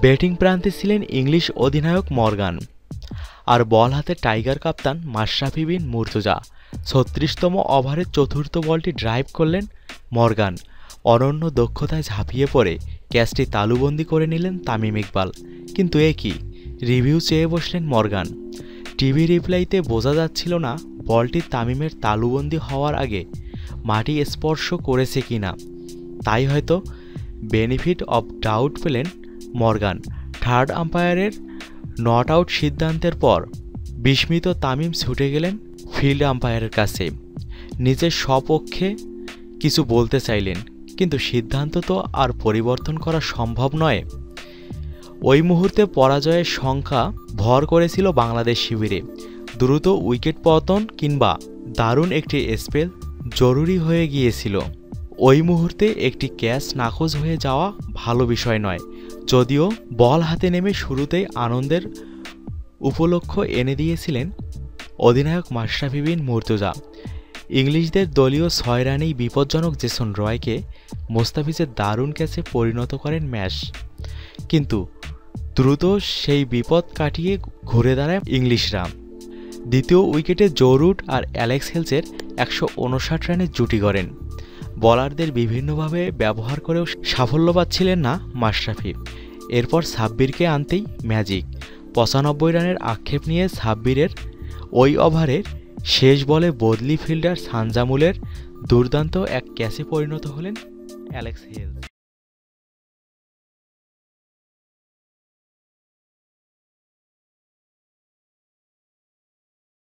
Batting প্রান্তে ছিলেন English অধিনায়ক মর্গান। আর বল হাতে টাইগার কাপ্তান মাশরাফি বিন মুর্তজা। ছত্রিশতম ওভারের চতুর্থ বলটি ড্রাইভ করলেন মর্গান। অনন্য দক্ষতায় ঝাঁপিয়ে পড়ে ক্যাচটি তালুবন্দি করে নিলেন তামিম ইকবাল। কিন্তু এ কি? রিভিউ চেয়ে বসলেন মর্গান। টিভি রিপ্লাইতে বোঝা যাচ্ছিল না বলটি তামিমের তালুবন্দি হওয়ার আগে মাটি স্পর্শ করেছে কি না তাই হয়তো বেনিফিট অব ডাউট পেলেন মর্গান, থার্ড আম্পায়ারের নট আউট সিদ্ধান্তের পর বিস্মিত তামিম ছুটে গেলেন ফিল্ড আম্পায়ারের কাছে। নিজের স্বপক্ষে কিছু বলতে চাইলেন, কিন্তু সিদ্ধান্ত তো আর পরিবর্তন করা সম্ভব নয়। ওই মুহূর্তে পরাজয়ের সংখ্যা ভর করেছিল বাংলাদেশ শিবিরে। দ্রুত উইকেট পতন কিংবা দারুণ একটি স্পেল জরুরি হয়ে গিয়েছিল। ওই মুহূর্তে একটি ক্যাচ নাকচ হয়ে যাওয়া ভালো বিষয় নয়। যদিও বল হাতে নেমে শুরুতেই আনন্দের উপলক্ষ এনে দিয়েছিলেন অধিনায়ক মাশরাফি বিন মুর্তজা। ইংলিশদের দলীয় ছয় রানেই বিপজ্জনক জেসন রয়কে মোস্তাফিজের দারুণ ক্যাচে পরিণত করেন ম্যাশ। কিন্তু দ্রুত সেই বিপদ কাটিয়ে ঘুরে দাঁড়ায় ইংলিশরা। দ্বিতীয় উইকেটে জোরুট আর অ্যালেক্স হেলসের একশো উনষাট রানের জুটি করেন বলারদের বিভিন্নভাবে ব্যবহার করেও সাফল্য পাচ্ছিলেন না মাশরাফি। এরপর সাব্বিরকে আনতেই ম্যাজিক। পঁচানব্বই রানের আক্ষেপ নিয়ে সাব্বিরের ওই ওভারের শেষ বলে বদলি ফিল্ডার সানজামুলের দুর্দান্ত এক ক্যাচে পরিণত হলেন অ্যালেক্স হেলস।